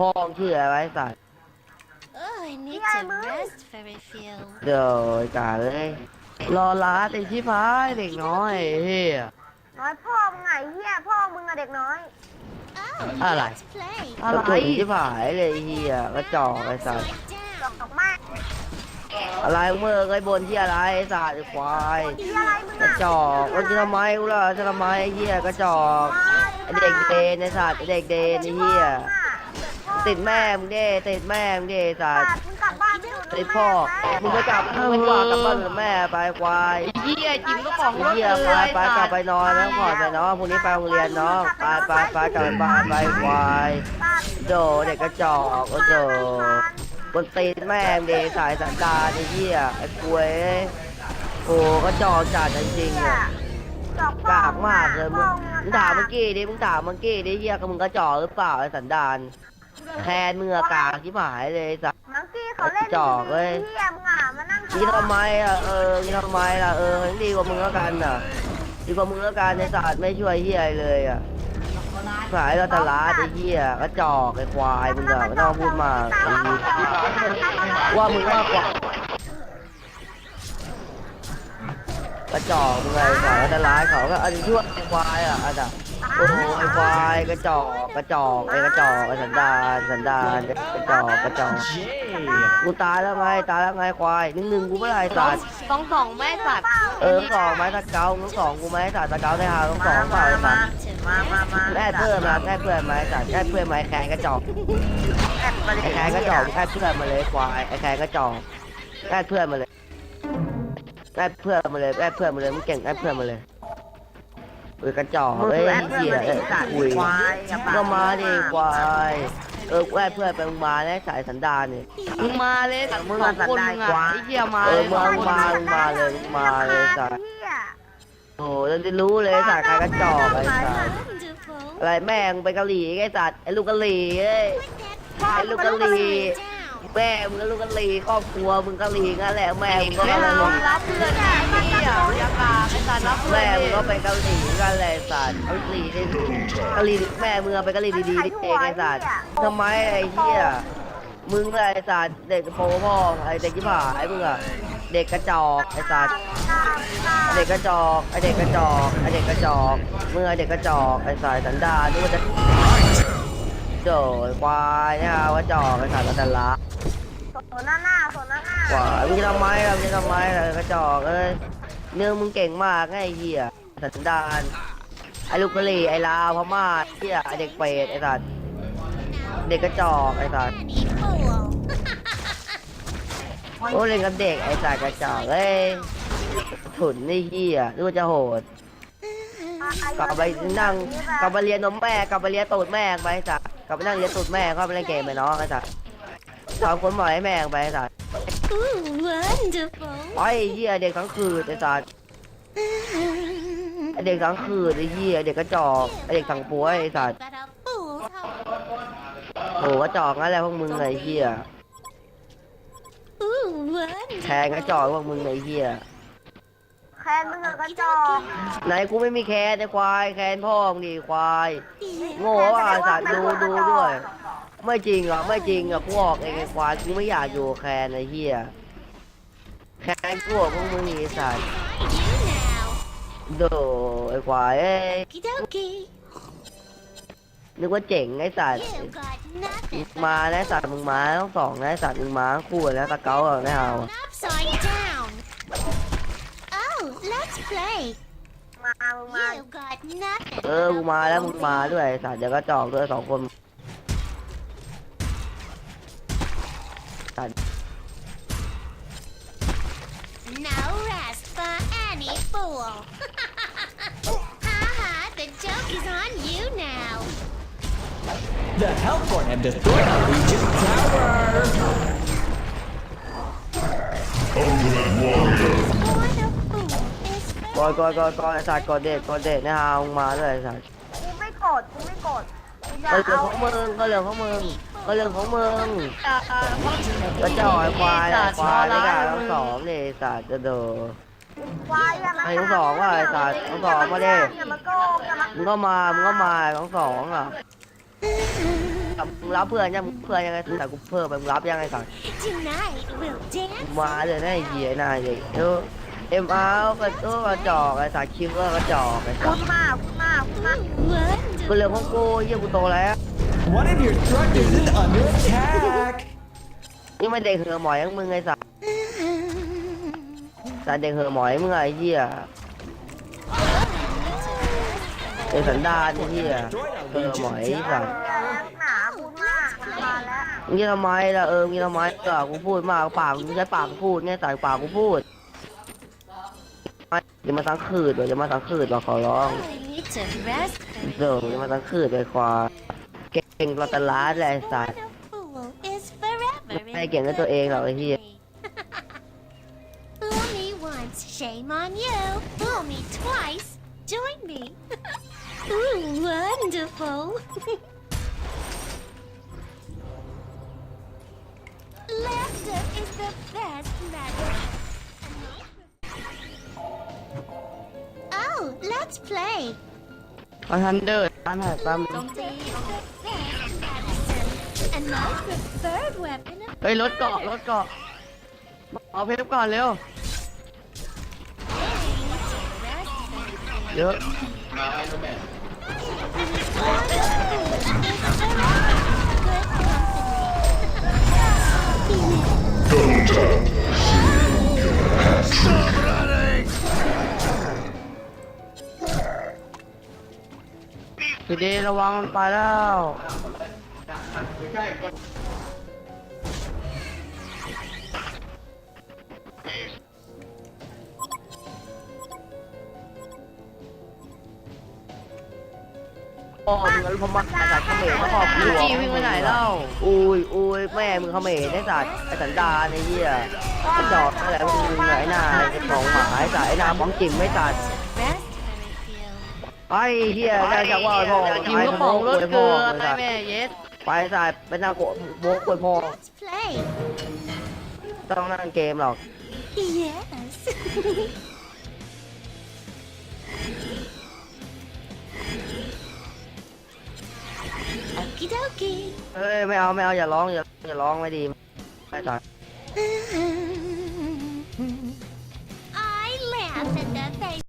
พ่อมึงชื่ออะไรไวะไอ้สัตว์ Oh, I need Yeah, to Mom. rest for a few. เดี๋ยวไอ้กาเลย รอร้านไอ้ชิพายเด็กน้อยไอ้เฮีย น้อยพ่อมึงไงเฮียพ่อมึงอะเด็กน้อย Oh, Ah, let's play. กระตุนชิพายเลยไอ้เฮียกระจอกไอ้สัตว์ Right ดอก down. ดอกไม้อะไรมึงไอ้บนที่อะไรไอ้สัตว์ไอ้ควายที่อะไรมึงกระอะจอกมันจะทำไมกูล่ะจะทำไมไอ้เฮียกระจอกไอ้เด็กเดนไอ้สัตว์ไอ้เด็กเดนไอ้เฮีย ติดแม่มึงเด้ติดแม่มึงเด้ไอ้สัตัตว์ดมึงกลับบ้านไปอยู่ติดพ่อมึงไปกลับมึงไปกว่ากลับบ้านกับแม่ไปควายเหี้ยจิ้มก็ของไอ้รถเหี้ยเลไปยไปกลับไปนอนแล้วก่อนไปน้องพรุ่งนี้ไปโรงเรียนน้องไปไปไปกลับไปบ้านไปควายตัดโดเด็กกระจอกโอ้โดบนตีนแม่งเดสายสันดานไอ้เหี้ยไอ้กล้วยโอ้กระจอกจัดจริงๆเฮียอะดอกพ่อกากมากเลยมึงพ่อมึงถามเมื่อกี้ดิมึงถามเมื่อกี้ดิเหี้ยกับมึงกระจอกหรือเปล่าไอ้สันดาน แคนมึงอะกากที่หายเลยไอ้สัสมังกี้เขาเล่นจอกเว้ยเฮียมึงอะมานั่งนี่ทำไมอะเออนี่ทำไมล่ะเออยังดีกว่ามึงแล้วกันอะดีกว่ามึงแล้วกันในศาสตร์ไม่ช่วยเฮียอะไรเลยอะหายเราแต่ละไอ้เฮียกระจอกไอ้ควายมึงอะไม่ต้องพูดมากไอ้เหี้ยว่ามึงมากกว่า กระจอกมึงไงสายแต่ร้ายเขาก็อันช่วยไอ้ควายอะอันอะโอ้โหไอ้ควายกระจอกกระจอกไอ้กระจอกไอ้สันดานสันดานกระจอกกระจอกกูตายแล้วไงตายแล้วไงควายหนึ่งหนึ่งกูไม่ได้ไอ้สัตว์สองสองแม่สัตว์เออสองไม้ตะเกาต้องสองกูไหมสาตะเกาได้หาต้องสองเปล่าไอ้สัตว์มามามาแค่เพื่อนมาแค่เพื่อนมาไอ้สัตว์แค่เพื่อนมาไอ้แขนกระจอกแอบมาเลยไอ้แขนกระจอกแค่เพื่อนมาเลยควายไอ้แขนกระจอกแค่เพื่อนมาเลย แค่เพื่อนมาเลยแค่เพื่อนมาเลยมึงเก่งแค่เพื่อนมาเลยเออกระจอกมึงเอ้ยคือแอบเพื่เหี้อนยมาเอ้ดิยสัตว์คุยควายอย่าปากก็มาดิควายเออแค่เพื่อนไปมึงมาแล้วสายสันดานเนี่ยมึงมาเลยสัตว์มึงสองคนมึงอะไอ้เหี้ยมาเอเลอยมึงมามึงมาเลยมึงมาเลยสัตว์เฮียโอ้โหเราจะรู้เลยสายใครกระจอกไอ้สัตว์ Wonderful. อะไรแม่งไปเกาหลีไอ้สัตว์ไอ้ลูกกะหรี่เอ้ยไอ้ลูกกะหรี่ Down. แม่มึงก็ลูกกะหรี่ครอบครัวมึงกะหรี่งั้นแหละแม่มึงก็ไม่กะหเอารับเพื่อนไอ้เหี้ยากาไอ้สัตว์รับเพื่อแม่มึงก็ไปเกาหลีกันแหละไอ้สัตว์เกาหลีได้กะลีแม่มึงเอาไปเกาหลีดีๆนี่เองไอ้สัตว์ทำไมไอ้เหี้ยมึงเลยไอ้สัตว์เด็กโปพ่อไอ้เด็กที่ผ่าไอ้มึงอะเด็กกระจอกไอ้สัตว์เด็กกระจอกไอ้เด็กกระจอกไอ้เด็กกระจอกมึงไอ้เด็กกระจอกไอ้สายสันดานนึกว่าจะโดยควายเนี่ยกระจอกไอ้สายสันดานโซนหน้าหน้าโซนหน้าหน้าว่ามึงจะทำไมล่ะมึงจะทำไมล่ะกระจอกเอ้ยเนื้อมึงเก่งมากไงไอ้เหี้ยสันดานไอ้ลูกกะหรี่ไอ้ลาวพม่าเหี้ยไอ้เด็กเปรตไอ้สัตว์เด็กกระจอกไอ้สัตว์ Funny fool. โอ้เล่นกับเด็กไอ้สัตว์กระจอกเอ้ยถุนไอ้เหี้ยนึกว่าจะโหดกลับไปนั่งกลับไปเรียนนมแม่กลับไปเรียนตูดแม่ไปไอ้สัตว์กลับไปนั่งเรียนตูดแม่เข้าไปเล่นเกมไปน้องไอ้สัตว์ สอนคนหมอยให้แม่งไปไอ้สัตว์ Ooh, wonderful. ไอ้เหี้ยเด็กทั้งคืนไอ้สัตว์ไอเด็กทั้งคืนไอ้เหี้ยเด็กกระจอกไอเด็กทั้งปัวไอสัตว์ But a fool's hope. โหกระจอกงั้นแหละพวกมึงไอ้เหี้ย Ooh, แทงกระจอกพวกมึงไอ้เหี้ยแคนมึงอะกระจอก ไหนกูไม่มีแคนไอ้ควายแคนพ่อมึงดิควาย โง่ว่ะไอ้สัตว์ดูดูด้วย ไม่จริงอะไม่จริงอะกูออกเองไอ้ควายกูไม่อยากอยู่กับแคนไอ้เหี้ยแคนกูบอกพวกมึงนี่ไอ้สัตว์ You now. โดไอ้ควายเอ้ย Okie dokie. นึกว่าเจ๋งไอ้สัตว์ You got nothing. มานะไอ้สัตว์มึงมาทั้งสองนะไอ้สัตว์มึงมาทั้งคู่แล้วตะเกาอะไม่เอา Upside down. Oh, let's play. มามึงมา You got nothing. เออกูมาแล้วมึงมาด้วยไอ้สัตว์เดี๋ยวก็จอกด้วยสองคนสัตว์ No rest for any fool. Haha, the joke is on you now. The Hellborn have destroyed our Legion Tower! For the fool is กดกดกดกดไอ้สัตว์กดเด็ดกดเด็ดนะฮ ก็เรื่องของมึงก็เรื่องของมึงก็เรื่อยควายไอ้ควายไม่ได้ทั้งสองเลยสัตว์จะโดควายอย่ามาไอ้ทั้งสองว่ะไอ้สัตว์ทั้งสองมาดิอย่ามาโกงอย่ามามึงก็มามึงก็มาทั้งสองอะมึงรับเพื่อนยังเพื่อนยังไงแต่กูเพิ่มไปมึงรับยังไงสัตว์มาเลยนะไอ้เหี้ยน้าเด็กเออเอ็มอาร์ก็ตัวกระจอกไอ้สัตว์คิวก็กระจอกไอ้สัพูตดว์มากพูดมากพูดมากกูเรื่องของกูเหี้ยกูโตแล้ว One of your structures is under attack. นี่มันเด็กเหอะหมอยยังมึงไอ้สัตว์สัตว์เด็กเหอะหมอยมึงไอ้เหี้ยเด็กสันดานไอ้เหี้ยเหอะหมอยไอ้สัตว์เรื่องหนาพูดมากมาแล้วมึงจะทำไมล่ะเออมึงจะทำไมก็กูพูดมากปากมึงใช้ปากกูพูดไงใส่ปากกูพูดเดี๋ยวมาสังคืดเดี๋ยวจะมาสังคืดว่าขอร้อง I need to rest. เดี๋ยวจะมาสังคืดไปควา เก่งกว่าตลาดเลยไอ้สัตว์ Fool is forever. in ไม่เก่งกับตัวเองหรอกไอ้เหี้ย memory. Fool me once, shame on you. Fool me twice, join me. Ooh, wonderful. Laughter is the best medicine. Oh, let's play. เอาทันเดอร์ทันหายปั๊ม The best medicine. And my preferred weapon เฮ้ยรถเกาะรถเกาะเอาเพชรก่อนเร็วเยอะ พี่ดีระวังมันไปแล้วโอ้มึงงั้นพม่าสัตว์เขมรมาครอบครัวจีวิ่งไปไหนเล่าอุ้ยอุ้ยแม่มึงเขมรไอ้สัตว์ไอ้สันดานไอ้เหี้ยไอ้จอดอะไรมึงไอ้หน้าไอ้ของหมาไอ้สัตว์ไอ้หน้าบ้องจิ๋มไม่สัตว์ Rest, very few. ไอ้เหี้ยได้จากว่าพ่อกินกระป๋องรถเกลือไอ้ไปแม่เย็ดไปสัตว์ไปนั่งโกะโบกกวยพ่อ Let's play. ต้องนั่งเกมหรอก Yes. Okie dokie. เฮ้ยไม่เอาไม่เอาอย่าร้องอย่าอย่าร้องไม่ดีไม่สัตว์